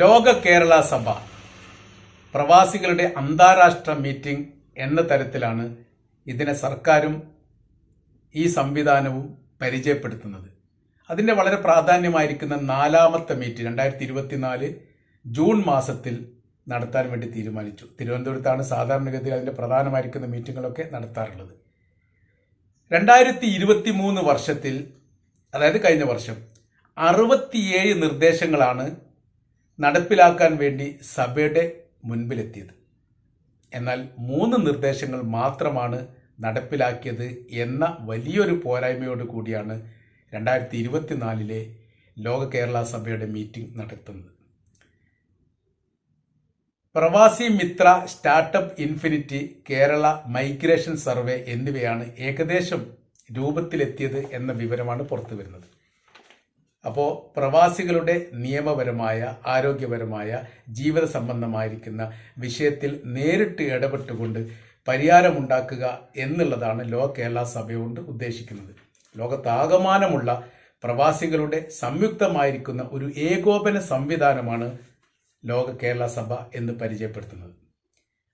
ലോക കേരള സഭ പ്രവാസികളുടെ അന്താരാഷ്ട്ര മീറ്റിംഗ് എന്ന തരത്തിലാണ് ഇതിനെ സർക്കാരും ഈ സംവിധാനവും പരിചയപ്പെടുത്തുന്നത്. അതിന്റെ വളരെ പ്രാധാന്യമായിരിക്കുന്ന നാലാമത്തെ മീറ്റ് രണ്ടായിരത്തി ഇരുപത്തിനാല് ജൂൺ മാസത്തിൽ നടത്താൻ വേണ്ടി തീരുമാനിച്ചു. തിരുവനന്തപുരത്താണ് സാധാരണഗതിയിൽ അതിന്റെ പ്രധാനമായിരിക്കുന്ന മീറ്റിങ്ങുകളൊക്കെ നടത്താറുള്ളത്. രണ്ടായിരത്തി ഇരുപത്തി മൂന്ന് വർഷത്തിൽ അതായത് കഴിഞ്ഞ വർഷം അറുപത്തിയേഴ് നിർദ്ദേശങ്ങളാണ് നടപ്പിലാക്കാൻ വേണ്ടി സഭയുടെ മുൻപിലെത്തിയത്. എന്നാൽ മൂന്ന് നിർദ്ദേശങ്ങൾ മാത്രമാണ് നടപ്പിലാക്കിയത് എന്ന വലിയൊരു പോരായ്മയോട് കൂടിയാണ് രണ്ടായിരത്തി ഇരുപത്തിനാലിലെ ലോക കേരള സഭയുടെ മീറ്റിംഗ് നടത്തുന്നത്. Pravasi Mithra startup infinity Kerala migration survey എന്നിവയാണ് ഏകദേശം രൂപത്തിലെത്തിയത് എന്ന വിവരമാണ് പുറത്തു വരുന്നത് അപ്പോൾ പ്രവാസികളുടെ നിയമപരമായ ആരോഗ്യപരമായ ജീവിത സംബന്ധമായിരിക്കുന്ന വിഷയത്തിൽ നേരിട്ട് ഇടപെട്ടുകൊണ്ട് പരിഹാരമുണ്ടാക്കുക എന്നുള്ളതാണ് ലോ കേരള സഭയോട് ഉദ്ദേശിക്കുന്നത്. ലോകത്താകമാനമുള്ള പ്രവാസികളുടെ സംയുക്തമായിരിക്കുന്ന ഒരു ഏകോപന സംവിധാനമാണ് ലോക കേരള സഭ എന്ന് പരിചയപ്പെടുത്തുന്നത്.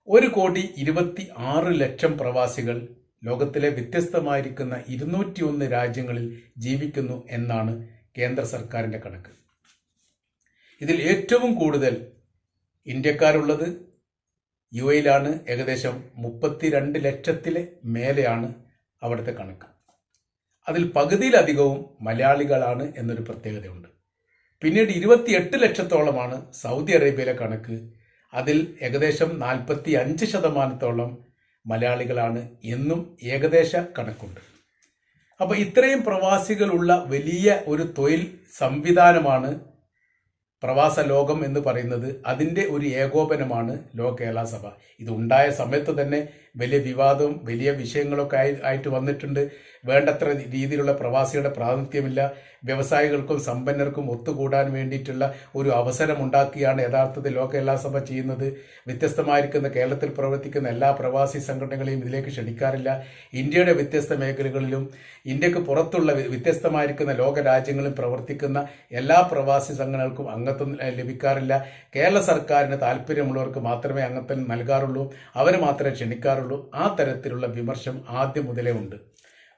ഒരു കോടി ഇരുപത്തി ആറ് ലക്ഷം പ്രവാസികൾ ലോകത്തിലെ വ്യത്യസ്തമായിരിക്കുന്ന ഇരുന്നൂറ്റിയൊന്ന് രാജ്യങ്ങളിൽ ജീവിക്കുന്നു എന്നാണ് കേന്ദ്ര സർക്കാരിന്റെ കണക്ക്. ഇതിൽ ഏറ്റവും കൂടുതൽ ഇന്ത്യക്കാരുള്ളത് യു എയിലാണ് ഏകദേശം മുപ്പത്തിരണ്ട് ലക്ഷത്തിലെ മേലെയാണ് അവിടുത്തെ കണക്ക്. അതിൽ പകുതിയിലധികവും മലയാളികളാണ് എന്നൊരു പ്രത്യേകതയുണ്ട്. പിന്നീട് ഇരുപത്തിയെട്ട് ലക്ഷത്തോളമാണ് സൗദി അറേബ്യയിലെ കണക്ക്. അതിൽ ഏകദേശം നാൽപ്പത്തി അഞ്ച് ശതമാനത്തോളം മലയാളികളാണ് എന്നും ഏകദേശ കണക്കുണ്ട്. അപ്പോൾ ഇത്രയും പ്രവാസികളുള്ള വലിയ ഒരു തൊഴിൽ സംവിധാനമാണ് പ്രവാസ ലോകം എന്ന് പറയുന്നത്. അതിന്റെ ഒരു ഏകോപനമാണ് ലോ കേരള സഭ. ഇത് ഉണ്ടായ സമയത്ത് തന്നെ വലിയ വിവാദവും വലിയ വിഷയങ്ങളൊക്കെ ആയി ആയിട്ട് വന്നിട്ടുണ്ട്. വേണ്ടത്ര രീതിയിലുള്ള പ്രവാസികളുടെ പ്രാതിനിധ്യമില്ല. വ്യവസായികൾക്കും സമ്പന്നർക്കും ഒത്തുകൂടാൻ വേണ്ടിയിട്ടുള്ള ഒരു അവസരം ഉണ്ടാക്കിയാണ് യഥാർത്ഥത്തിൽ ലോക എല്ലാ സഭ ചെയ്യുന്നത്. വ്യത്യസ്തമായിരിക്കുന്ന കേരളത്തിൽ പ്രവർത്തിക്കുന്ന എല്ലാ പ്രവാസി സംഘടനകളെയും ഇതിലേക്ക് ക്ഷണിക്കാറില്ല. ഇന്ത്യയുടെ വ്യത്യസ്ത മേഖലകളിലും ഇന്ത്യയ്ക്ക് പുറത്തുള്ള വ്യത്യസ്തമായിരിക്കുന്ന ലോക രാജ്യങ്ങളിൽ പ്രവർത്തിക്കുന്ന എല്ലാ പ്രവാസി സംഘടനകൾക്കും അംഗത്വം ലഭിക്കാറില്ല. കേരള സർക്കാരിന് താല്പര്യമുള്ളവർക്ക് മാത്രമേ അംഗത്വം നൽകാറുള്ളൂ. അവരെ മാത്രമേ ക്ഷണിക്കാറുള്ളൂ. ആ തരത്തിലുള്ള വിമർശം ആദ്യം മുതലേ ഉണ്ട്.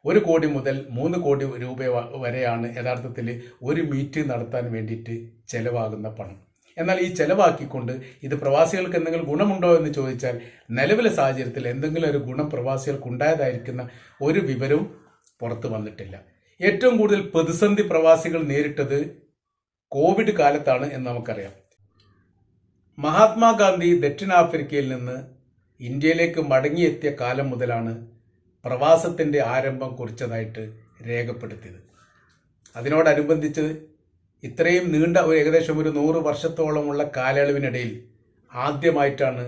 ഒരു കോടി മുതൽ മൂന്ന് കോടി രൂപ വരെയാണ് യഥാർത്ഥത്തിൽ ഒരു മീറ്റ് നടത്താൻ വേണ്ടിയിട്ട് ചെലവാകുന്ന പണം. എന്നാൽ ഈ ചെലവാക്കിക്കൊണ്ട് ഇത് പ്രവാസികൾക്ക് എന്തെങ്കിലും ഗുണമുണ്ടോ എന്ന് ചോദിച്ചാൽ നിലവിലെ സാഹചര്യത്തിൽ എന്തെങ്കിലും ഒരു ഗുണം പ്രവാസികൾക്ക് ഉണ്ടായതായിരിക്കുന്ന ഒരു വിവരവും പുറത്തു വന്നിട്ടില്ല. ഏറ്റവും കൂടുതൽ പ്രതിസന്ധി പ്രവാസികൾ നേരിട്ടത് കോവിഡ് കാലത്താണ് എന്ന് നമുക്കറിയാം. മഹാത്മാഗാന്ധി ദക്ഷിണാഫ്രിക്കയിൽ നിന്ന് ഇന്ത്യയിലേക്ക് മടങ്ങിയെത്തിയ കാലം മുതലാണ് പ്രവാസത്തിന്റെ ആരംഭം കുറിച്ചതായിട്ട് രേഖപ്പെടുത്തിയത്. അതിനോടനുബന്ധിച്ച് ഇത്രയും നീണ്ട ഒരു ഏകദേശം ഒരു നൂറ് വർഷത്തോളമുള്ള കാലയളവിനിടയിൽ ആദ്യമായിട്ടാണ്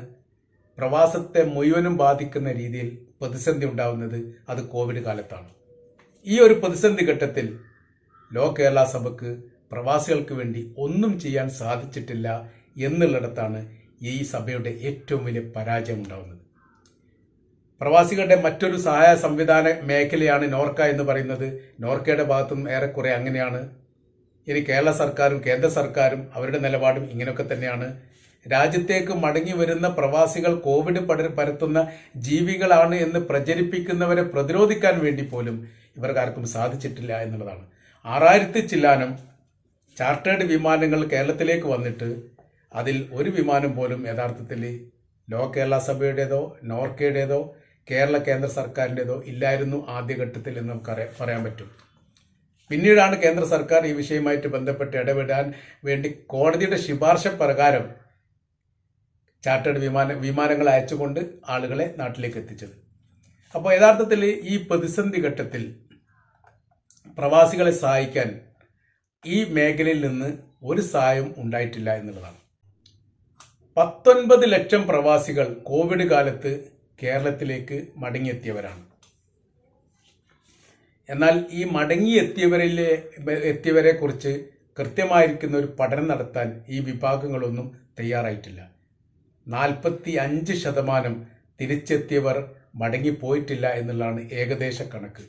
പ്രവാസത്തെ മുഴുവനും ബാധിക്കുന്ന രീതിയിൽ പ്രതിസന്ധി ഉണ്ടാവുന്നത് അത് കോവിഡ് കാലത്താണ്. ഈ ഒരു പ്രതിസന്ധി ഘട്ടത്തിൽ ലോ കേരള സഭയ്ക്ക് പ്രവാസികൾക്ക് വേണ്ടി ഒന്നും ചെയ്യാൻ സാധിച്ചിട്ടില്ല എന്നുള്ളിടത്താണ് ഈ സഭയുടെ ഏറ്റവും വലിയ പരാജയം ഉണ്ടാവുന്നത്. പ്രവാസികളുടെ മറ്റൊരു സഹായ സംവിധാന മേഖലയാണ് നോർക്ക എന്ന് പറയുന്നത്. നോർക്കയുടെ ഭാഗത്തും ഏറെക്കുറെ അങ്ങനെയാണ്. ഇനി കേരള സർക്കാരും കേന്ദ്ര സർക്കാരും അവരുടെ നിലപാടും ഇങ്ങനെയൊക്കെ തന്നെയാണ്. രാജ്യത്തേക്ക് മടങ്ങി വരുന്ന പ്രവാസികൾ കോവിഡ് പടർ പരത്തുന്ന ജീവികളാണ് എന്ന് പ്രചരിപ്പിക്കുന്നവരെ പ്രതിരോധിക്കാൻ വേണ്ടി പോലും ഇവർക്കാർക്കും സാധിച്ചിട്ടില്ല എന്നുള്ളതാണ്. ആറായിരത്തി ചില്ലാനം ചാർട്ടേഡ് വിമാനങ്ങൾ കേരളത്തിലേക്ക് വന്നിട്ട് അതിൽ ഒരു വിമാനം പോലും യഥാർത്ഥത്തിൽ ലോ കേരള സഭയുടേതോ നോർക്കയുടേതോ കേരള കേന്ദ്ര സർക്കാരിന്റെതോ ഇല്ലായിരുന്നു ആദ്യഘട്ടത്തിൽ എന്ന് നമുക്ക് പറയാൻ പറ്റും. പിന്നീടാണ് കേന്ദ്ര സർക്കാർ ഈ വിഷയമായിട്ട് ബന്ധപ്പെട്ട് ഇടപെടാൻ വേണ്ടി കോടതിയുടെ ശുപാർശ പ്രകാരം ചാർട്ടേഡ് വിമാന വിമാനങ്ങൾ അയച്ചുകൊണ്ട് ആളുകളെ നാട്ടിലേക്ക് എത്തിച്ചത്. അപ്പോൾ യഥാർത്ഥത്തിൽ ഈ പ്രതിസന്ധി ഘട്ടത്തിൽ പ്രവാസികളെ സഹായിക്കാൻ ഈ മേഖലയിൽ നിന്ന് ഒരു സഹായം ഉണ്ടായിട്ടില്ല എന്നുള്ളതാണ്. പത്തൊൻപത് ലക്ഷം പ്രവാസികൾ കോവിഡ് കാലത്ത് കേരളത്തിലേക്ക് മടങ്ങിയെത്തിയവരാണ്. എന്നാൽ ഈ മടങ്ങിയെത്തിയവരിലെ എത്തിയവരെ കുറിച്ച് കൃത്യമായിരിക്കുന്ന ഒരു പഠനം നടത്താൻ ഈ വിഭാഗങ്ങളൊന്നും തയ്യാറായിട്ടില്ല. നാൽപ്പത്തി അഞ്ച് ശതമാനം തിരിച്ചെത്തിയവർ മടങ്ങിപ്പോയിട്ടില്ല എന്നുള്ളതാണ് ഏകദേശ കണക്ക്.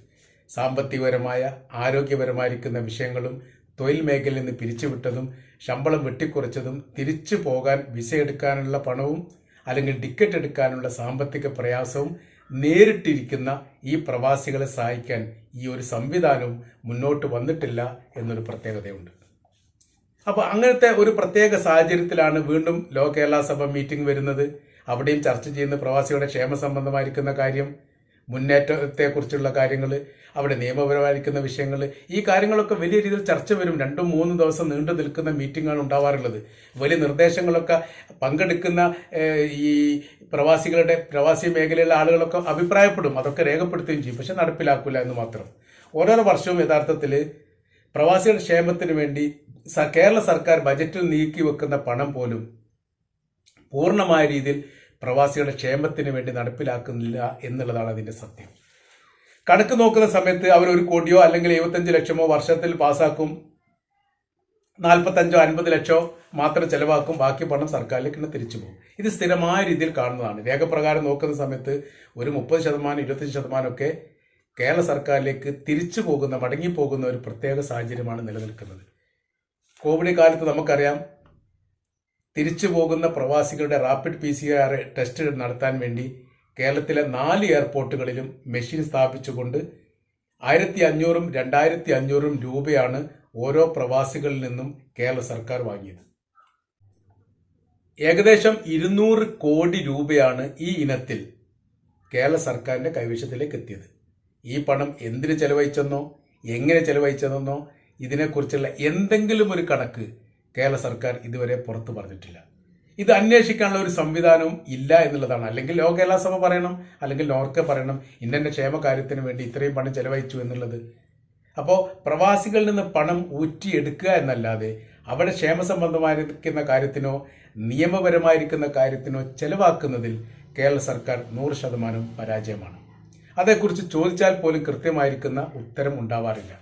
സാമ്പത്തികപരമായ ആരോഗ്യപരമായിരിക്കുന്ന വിഷയങ്ങളും തൊഴിൽ മേഖലയിൽ നിന്ന് പിരിച്ചുവിട്ടതും ശമ്പളം വെട്ടിക്കുറച്ചതും തിരിച്ചു പോകാൻ വിസ എടുക്കാനുള്ള പണവും അല്ലെങ്കിൽ ടിക്കറ്റ് എടുക്കാനുള്ള സാമ്പത്തിക പ്രയാസവും നേരിട്ടിരിക്കുന്ന ഈ പ്രവാസികളെ സഹായിക്കാൻ ഈ ഒരു സംവിധാനവും മുന്നോട്ട് വന്നിട്ടില്ല എന്നൊരു പ്രത്യേകതയുണ്ട്. അപ്പോൾ അങ്ങനത്തെ ഒരു പ്രത്യേക സാഹചര്യത്തിലാണ് വീണ്ടും ലോ കേരള സഭ മീറ്റിംഗ് വരുന്നത്. അവിടെയും ചർച്ച ചെയ്യുന്ന പ്രവാസികളുടെ ക്ഷേമ സംബന്ധമായിരിക്കുന്ന കാര്യം മുന്നേറ്റത്തെക്കുറിച്ചുള്ള കാര്യങ്ങൾ അവിടെ നിയമപരമായിരിക്കുന്ന വിഷയങ്ങൾ ഈ കാര്യങ്ങളൊക്കെ വലിയ രീതിയിൽ ചർച്ച വരും. രണ്ടും മൂന്നും ദിവസം നീണ്ടു നിൽക്കുന്ന മീറ്റിങ്ങാണ് ഉണ്ടാവാറുള്ളത്. വലിയ നിർദ്ദേശങ്ങളൊക്കെ പങ്കെടുക്കുന്ന ഈ പ്രവാസികളുടെ പ്രവാസി മേഖലയിലെ ആളുകളൊക്കെ അഭിപ്രായപ്പെടും. അതൊക്കെ രേഖപ്പെടുത്തുകയും ചെയ്യും. പക്ഷെ നടപ്പിലാക്കില്ല എന്ന് മാത്രം. ഓരോരോ വർഷവും യഥാർത്ഥത്തിൽ പ്രവാസികളുടെ ക്ഷേമത്തിന് വേണ്ടി കേരള സർക്കാർ ബജറ്റിൽ നീക്കി വെക്കുന്ന പണം പോലും പൂർണമായ രീതിയിൽ പ്രവാസികളുടെ ക്ഷേമത്തിന് വേണ്ടി നടപ്പിലാക്കുന്നില്ല എന്നുള്ളതാണ് അതിന്റെ സത്യം. കണക്ക് നോക്കുന്ന സമയത്ത് അവർ ഒരു കോടിയോ അല്ലെങ്കിൽ എഴുപത്തഞ്ച് ലക്ഷമോ വർഷത്തിൽ പാസാക്കും. നാൽപ്പത്തഞ്ചോ അൻപത് ലക്ഷോ മാത്രം ചെലവാക്കും. ബാക്കി പണം സർക്കാരിലേക്ക് തിരിച്ചു പോകും. ഇത് സ്ഥിരമായ രീതിയിൽ കാണുന്നതാണ്. രേഖപ്രകാരം നോക്കുന്ന സമയത്ത് ഒരു മുപ്പത് ശതമാനം ഇരുപത്തഞ്ച് ശതമാനമൊക്കെ കേരള സർക്കാരിലേക്ക് തിരിച്ചു പോകുന്ന മടങ്ങി പോകുന്ന ഒരു പ്രത്യേക സാഹചര്യമാണ് നിലനിൽക്കുന്നത്. കോവിഡ് കാലത്ത് നമുക്കറിയാം തിരിച്ചു പോകുന്ന പ്രവാസികളുടെ rapid P C R test നടത്താൻ വേണ്ടി കേരളത്തിലെ നാല് എയർപോർട്ടുകളിലും മെഷീൻ സ്ഥാപിച്ചുകൊണ്ട് ആയിരത്തി അഞ്ഞൂറും രണ്ടായിരത്തി അഞ്ഞൂറും രൂപയാണ് ഓരോ പ്രവാസികളിൽ നിന്നും കേരള സർക്കാർ വാങ്ങിയത്. ഏകദേശം ഇരുന്നൂറ് കോടി രൂപയാണ് ഈ ഇനത്തിൽ കേരള സർക്കാരിന്റെ കൈവശത്തിലേക്ക് എത്തിയത്. ഈ പണം എന്തിന് ചെലവഴിച്ചെന്നോ എങ്ങനെ ചെലവഴിച്ചതെന്നോ ഇതിനെക്കുറിച്ചുള്ള എന്തെങ്കിലും ഒരു കണക്ക് കേരള സർക്കാർ ഇതുവരെ പുറത്തു പറഞ്ഞിട്ടില്ല. ഇത് അന്വേഷിക്കാനുള്ള ഒരു സംവിധാനവും ഇല്ല എന്നുള്ളതാണ്. അല്ലെങ്കിൽ ലോ കേരള സഭ പറയണം അല്ലെങ്കിൽ നോർക്ക പറയണം. ഇന്നെ ക്ഷേമ കാര്യത്തിന് വേണ്ടി ഇത്രയും പണം ചെലവഴിച്ചു എന്നുള്ളത്. അപ്പോൾ പ്രവാസികളിൽ നിന്ന് പണം ഊറ്റിയെടുക്കുക എന്നല്ലാതെ അവിടെ ക്ഷേമ സംബന്ധമായിരിക്കുന്ന കാര്യത്തിനോ നിയമപരമായിരിക്കുന്ന കാര്യത്തിനോ ചെലവാക്കുന്നതിൽ കേരള സർക്കാർ നൂറ് ശതമാനം പരാജയമാണ്. അതേക്കുറിച്ച് ചോദിച്ചാൽ പോലും കൃത്യമായിരിക്കുന്ന ഉത്തരം ഉണ്ടാവാറില്ല.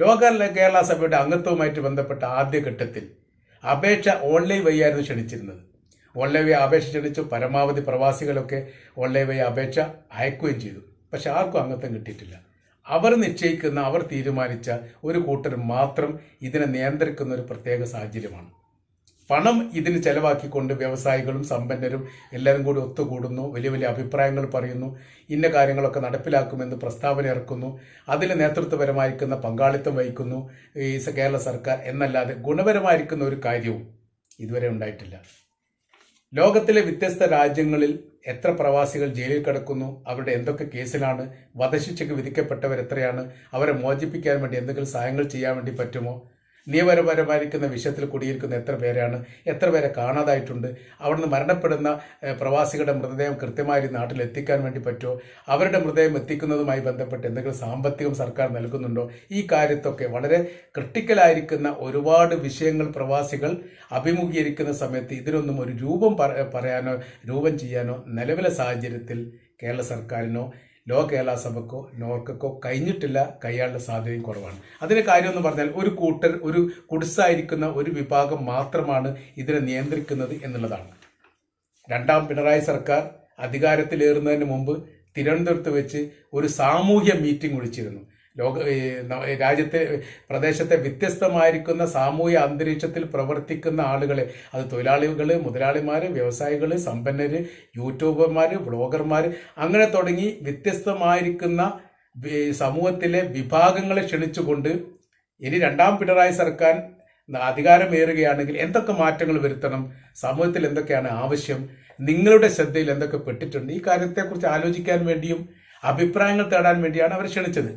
ലോക കേരള സഭയുടെ അംഗത്വവുമായിട്ട് ബന്ധപ്പെട്ട ആദ്യഘട്ടത്തിൽ അപേക്ഷ ഓൺലൈൻ വഴിയായിരുന്നു ക്ഷണിച്ചിരുന്നത്. ഓൺലൈൻ വഴി അപേക്ഷ ക്ഷണിച്ചു പരമാവധി പ്രവാസികളൊക്കെ ഓൺലൈൻ വഴി അപേക്ഷ അയക്കുകയും ചെയ്തു. പക്ഷെ ആർക്കും അംഗത്വം കിട്ടിയിട്ടില്ല. അവർ നിശ്ചയിക്കുന്ന അവർ തീരുമാനിച്ച ഒരു കൂട്ടർ മാത്രം ഇതിനെ നിയന്ത്രിക്കുന്ന ഒരു പ്രത്യേക സാഹചര്യമാണ്. പണം ഇതിന് ചെലവാക്കിക്കൊണ്ട് വ്യവസായികളും സമ്പന്നരും എല്ലാവരും കൂടി ഒത്തുകൂടുന്നു. വലിയ വലിയ അഭിപ്രായങ്ങൾ പറയുന്നു. ഇന്ന കാര്യങ്ങളൊക്കെ നടപ്പിലാക്കുമെന്ന് പ്രസ്താവന ഇറക്കുന്നു. അതിൽ നേതൃത്വപരമായിരിക്കുന്ന പങ്കാളിത്തം വഹിക്കുന്നു ഈ കേരള സർക്കാർ എന്നല്ലാതെ ഗുണപരമായിരിക്കുന്ന ഒരു കാര്യവും ഇതുവരെ ഉണ്ടായിട്ടില്ല. ലോകത്തിലെ വ്യത്യസ്ത രാജ്യങ്ങളിൽ എത്ര പ്രവാസികൾ ജയിലിൽ കിടക്കുന്നു അവരുടെ എന്തൊക്കെ കേസിലാണ് വധശിക്ഷയ്ക്ക് വിധിക്കപ്പെട്ടവർ എത്രയാണ് അവരെ മോചിപ്പിക്കാൻ വേണ്ടി എന്തെങ്കിലും സഹായങ്ങൾ ചെയ്യാൻ വേണ്ടി പറ്റുമോ നിയമപരമായിരിക്കുന്ന വിഷയത്തിൽ കുടിയിരിക്കുന്ന എത്ര പേരാണ് എത്ര പേരെ കാണാതായിട്ടുണ്ട് അവിടുന്ന് മരണപ്പെടുന്ന പ്രവാസികളുടെ മൃതദേഹം കൃത്യമായി നാട്ടിൽ എത്തിക്കാൻ വേണ്ടി പറ്റുമോ അവരുടെ മൃതദേഹം എത്തിക്കുന്നതുമായി ബന്ധപ്പെട്ട് എന്തെങ്കിലും സാമ്പത്തികം സർക്കാർ നൽകുന്നുണ്ടോ ഈ കാര്യത്തൊക്കെ വളരെ ക്രിട്ടിക്കലായിരിക്കുന്ന ഒരുപാട് വിഷയങ്ങൾ പ്രവാസികൾ അഭിമുഖീകരിക്കുന്ന സമയത്ത് ഇതിനൊന്നും ഒരു രൂപം പറയാനോ രൂപം ചെയ്യാനോ നിലവിലെ സാഹചര്യത്തിൽ കേരള സർക്കാരിനോ ലോ കേരള സഭക്കോ നോർക്കോ കഴിഞ്ഞിട്ടില്ല കൈയാളുടെ സാധ്യതയും കുറവാണ്. അതിന് കാര്യം എന്ന് പറഞ്ഞാൽ ഒരു കൂട്ടർ ഒരു കുടിസായിരിക്കുന്ന ഒരു വിഭാഗം മാത്രമാണ് ഇതിനെ നിയന്ത്രിക്കുന്നത് എന്നുള്ളതാണ്. രണ്ടാം പിണറായി സർക്കാർ അധികാരത്തിലേറുന്നതിന് മുമ്പ് തിരുവനന്തപുരത്ത് വെച്ച് ഒരു സാമൂഹ്യ മീറ്റിംഗ് വിളിച്ചിരുന്നു. ലോക രാജ്യത്തെ പ്രദേശത്തെ വ്യത്യസ്തമായിരിക്കുന്ന സാമൂഹ്യ അന്തരീക്ഷത്തിൽ പ്രവർത്തിക്കുന്ന ആളുകളെ അത് തൊഴിലാളികൾ മുതലാളിമാർ വ്യവസായികൾ സമ്പന്നർ യൂട്യൂബർമാർ ബ്ലോഗർമാർ അങ്ങനെ തുടങ്ങി വ്യത്യസ്തമായിരിക്കുന്ന സമൂഹത്തിലെ വിഭാഗങ്ങളെ ക്ഷണിച്ചുകൊണ്ട് ഇനി രണ്ടാം പിണറായി സർക്കാർ അധികാരമേറുകയാണെങ്കിൽ എന്തൊക്കെ മാറ്റങ്ങൾ വരുത്തണം? സമൂഹത്തിൽ എന്തൊക്കെയാണ് ആവശ്യം? നിങ്ങളുടെ ശ്രദ്ധയിൽ എന്തൊക്കെ പെട്ടിട്ടുണ്ട്? ഈ കാര്യത്തെക്കുറിച്ച് ആലോചിക്കാൻ വേണ്ടിയും അഭിപ്രായങ്ങൾ തേടാൻ വേണ്ടിയാണ് അവർ ക്ഷണിച്ചത്.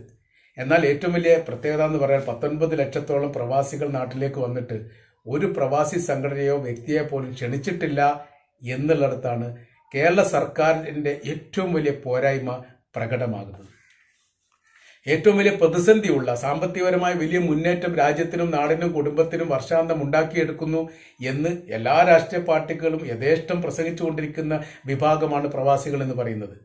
എന്നാൽ ഏറ്റവും വലിയ പ്രത്യേകത എന്ന് പറയാൻ പത്തൊൻപത് ലക്ഷത്തോളം പ്രവാസികൾ നാട്ടിലേക്ക് വന്നിട്ട് ഒരു പ്രവാസി സംഘടനയോ വ്യക്തിയെ പോലും ക്ഷണിച്ചിട്ടില്ല എന്നുള്ളിടത്താണ് കേരള സർക്കാരിന്റെ ഏറ്റവും വലിയ പോരായ്മ പ്രകടമാകുന്നത്. ഏറ്റവും വലിയ പ്രതിസന്ധിയുള്ള സാമ്പത്തികപരമായ വലിയ മുന്നേറ്റം രാജ്യത്തിനും നാടിനും കുടുംബത്തിനും വർഷാന്തം ഉണ്ടാക്കിയെടുക്കുന്നു എന്ന് എല്ലാ രാഷ്ട്രീയ പാർട്ടികളും യഥേഷ്ടം പ്രസംഗിച്ചുകൊണ്ടിരിക്കുന്ന വിഭാഗമാണ് പ്രവാസികൾ എന്ന് പറയുന്നത്.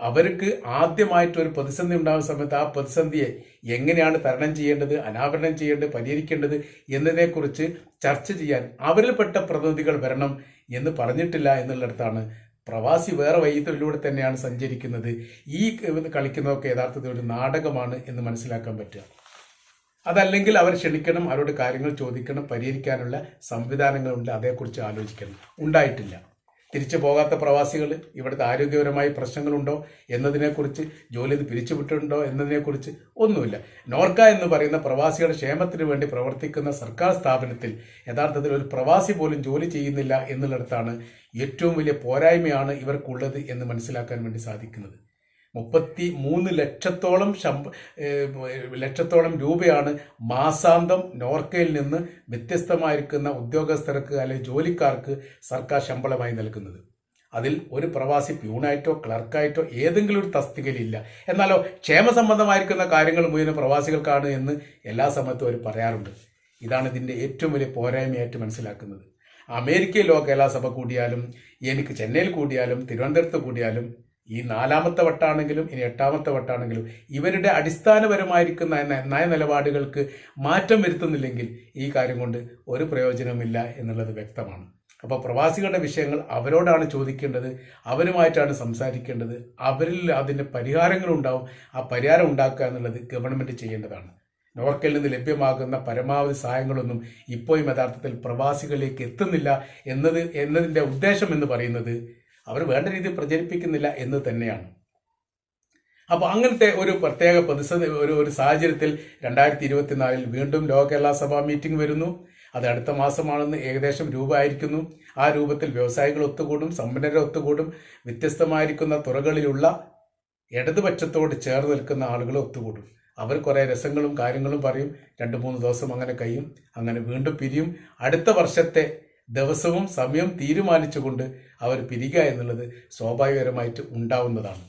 അവർക്ക് ആദ്യമായിട്ട് ഒരു പ്രതിസന്ധി ഉണ്ടാകുന്ന സമയത്ത് ആ പ്രതിസന്ധിയെ എങ്ങനെയാണ് തരണം ചെയ്യേണ്ടത് അനാവരണം ചെയ്യേണ്ടത് പരിഹരിക്കേണ്ടത് എന്നതിനെക്കുറിച്ച് ചർച്ച ചെയ്യാൻ അവരിൽപ്പെട്ട പ്രതിനിധികൾ വരണം എന്ന് പറഞ്ഞിട്ടില്ല എന്നുള്ളിടത്താണ് പ്രവാസി വേറെ വൈദ്യുതിയിലൂടെ തന്നെയാണ് സഞ്ചരിക്കുന്നത്. ഈ കളിക്കുന്നതൊക്കെ യഥാർത്ഥത്തിൽ ഒരു നാടകമാണ് എന്ന് മനസ്സിലാക്കാൻ പറ്റുക. അതല്ലെങ്കിൽ അവർ ക്ഷണിക്കണം അവരോട് കാര്യങ്ങൾ ചോദിക്കണം പരിഹരിക്കാനുള്ള സംവിധാനങ്ങളുണ്ട് അതേക്കുറിച്ച് ആലോചിക്കണം. ഉണ്ടായിട്ടില്ല. തിരിച്ചു പോകാത്ത പ്രവാസികൾ ഇവിടുത്തെ ആരോഗ്യപരമായി പ്രശ്നങ്ങളുണ്ടോ എന്നതിനെക്കുറിച്ച് ജോലി പിരിച്ചുവിട്ടുണ്ടോ എന്നതിനെക്കുറിച്ച് ഒന്നുമില്ല. നോർക്ക എന്ന് പറയുന്ന പ്രവാസികളുടെ ക്ഷേമത്തിന് വേണ്ടി പ്രവർത്തിക്കുന്ന സർക്കാർ സ്ഥാപനത്തിൽ യഥാർത്ഥത്തിൽ ഒരു പ്രവാസി പോലും ജോലി ചെയ്യുന്നില്ല എന്നുള്ളിടത്താണ് ഏറ്റവും വലിയ പോരായ്മയാണ് ഇവർക്കുള്ളത് എന്ന് മനസ്സിലാക്കാൻ വേണ്ടി സാധിക്കുന്നത്. മുപ്പത്തി മൂന്ന് ലക്ഷത്തോളം ശമ്പ ലക്ഷത്തോളം രൂപയാണ് മാസാന്തം നോർക്കയിൽ നിന്ന് വ്യത്യസ്തമായിരിക്കുന്ന ഉദ്യോഗസ്ഥർക്ക് അല്ലെങ്കിൽ ജോലിക്കാർക്ക് സർക്കാർ ശമ്പളമായി നൽകുന്നത്. അതിൽ ഒരു പ്രവാസി പ്യൂണായിട്ടോ ക്ലർക്കായിട്ടോ ഏതെങ്കിലും ഒരു തസ്തികയിലില്ല. എന്നാലോ ക്ഷേമ സംബന്ധമായിരിക്കുന്ന കാര്യങ്ങൾ മുഴുവൻ പ്രവാസികൾക്കാണ് എന്ന് എല്ലാ സമയത്തും അവർ പറയാറുണ്ട്. ഇതാണ് ഇതിന്റെ ഏറ്റവും വലിയ പോരായ്മയായിട്ട് മനസ്സിലാക്കുന്നത്. അമേരിക്കയിലോ കേരള സഭ കൂടിയാലും എനിക്ക് ചെന്നൈയിൽ കൂടിയാലും തിരുവനന്തപുരത്ത് കൂടിയാലും ഈ നാലാമത്തെ വട്ടാണെങ്കിലും ഇനി എട്ടാമത്തെ വട്ടാണെങ്കിലും ഇവരുടെ അടിസ്ഥാനപരമായിരിക്കുന്ന നയനിലപാടുകൾക്ക് മാറ്റം വരുത്തുന്നില്ലെങ്കിൽ ഈ കാര്യം കൊണ്ട് ഒരു പ്രയോജനമില്ല എന്നുള്ളത് വ്യക്തമാണ്. അപ്പോൾ പ്രവാസികളുടെ വിഷയങ്ങൾ അവരോടാണ് ചോദിക്കേണ്ടത് അവരുമായിട്ടാണ് സംസാരിക്കേണ്ടത് അവരിൽ അതിന് പരിഹാരങ്ങളുണ്ടാവും ആ പരിഹാരം ഉണ്ടാക്കുക എന്നുള്ളത് ഗവൺമെന്റ് ചെയ്യേണ്ടതാണ്. നോർക്കയിൽ നിന്ന് ലഭ്യമാകുന്ന പരമാവധി സഹായങ്ങളൊന്നും ഇപ്പോഴും യഥാർത്ഥത്തിൽ പ്രവാസികളിലേക്ക് എത്തുന്നില്ല എന്നത് എന്നതിന്റെ ഉദ്ദേശം എന്ന് പറയുന്നത് അവർ വേണ്ട രീതിയിൽ പ്രചരിപ്പിക്കുന്നില്ല എന്ന് തന്നെയാണ്. അപ്പോൾ അങ്ങനത്തെ ഒരു പ്രത്യേക പ്രതിസന്ധി ഒരു ഒരു സാഹചര്യത്തിൽ രണ്ടായിരത്തി ഇരുപത്തിനാലിൽ വീണ്ടും ലോക കേരള സഭാ മീറ്റിംഗ് വരുന്നു. അത് അടുത്ത മാസമാണെന്ന് ഏകദേശം രൂപ ആയിരിക്കുന്നു ആ രൂപത്തിൽ വ്യവസായികൾ ഒത്തുകൂടും സമ്പന്നരെ ഒത്തുകൂടും വ്യത്യസ്തമായിരിക്കുന്ന തുറകളിലുള്ള ഇടതുപക്ഷത്തോട് ചേർന്ന് നിൽക്കുന്ന ആളുകൾ ഒത്തുകൂടും. അവർ കുറേ രസങ്ങളും കാര്യങ്ങളും പറയും. രണ്ട് മൂന്ന് ദിവസം അങ്ങനെ കഴിയും. അങ്ങനെ വീണ്ടും പിരിയും. അടുത്ത വർഷത്തെ ദിവസവും സമയം തീരുമാനിച്ചുകൊണ്ട് അവർ പിരിക എന്നുള്ളത് സ്വാഭാവികമായിട്ട് ഉണ്ടാവുന്നതാണ്.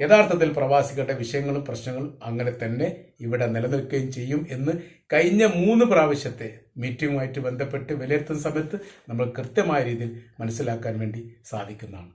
യഥാർത്ഥത്തിൽ പ്രവാസികളുടെ വിഷയങ്ങളും പ്രശ്നങ്ങളും അങ്ങനെ തന്നെ ഇവിടെ നിലനിൽക്കുകയും ചെയ്യും എന്ന് കഴിഞ്ഞ മൂന്ന് പ്രാവശ്യത്തെ മീറ്റിങ്ങുമായിട്ട് ബന്ധപ്പെട്ട് വിലയിരുത്തുന്ന സമയത്ത് നമ്മൾ കൃത്യമായ രീതിയിൽ മനസ്സിലാക്കാൻ വേണ്ടി സാധിക്കുന്നതാണ്.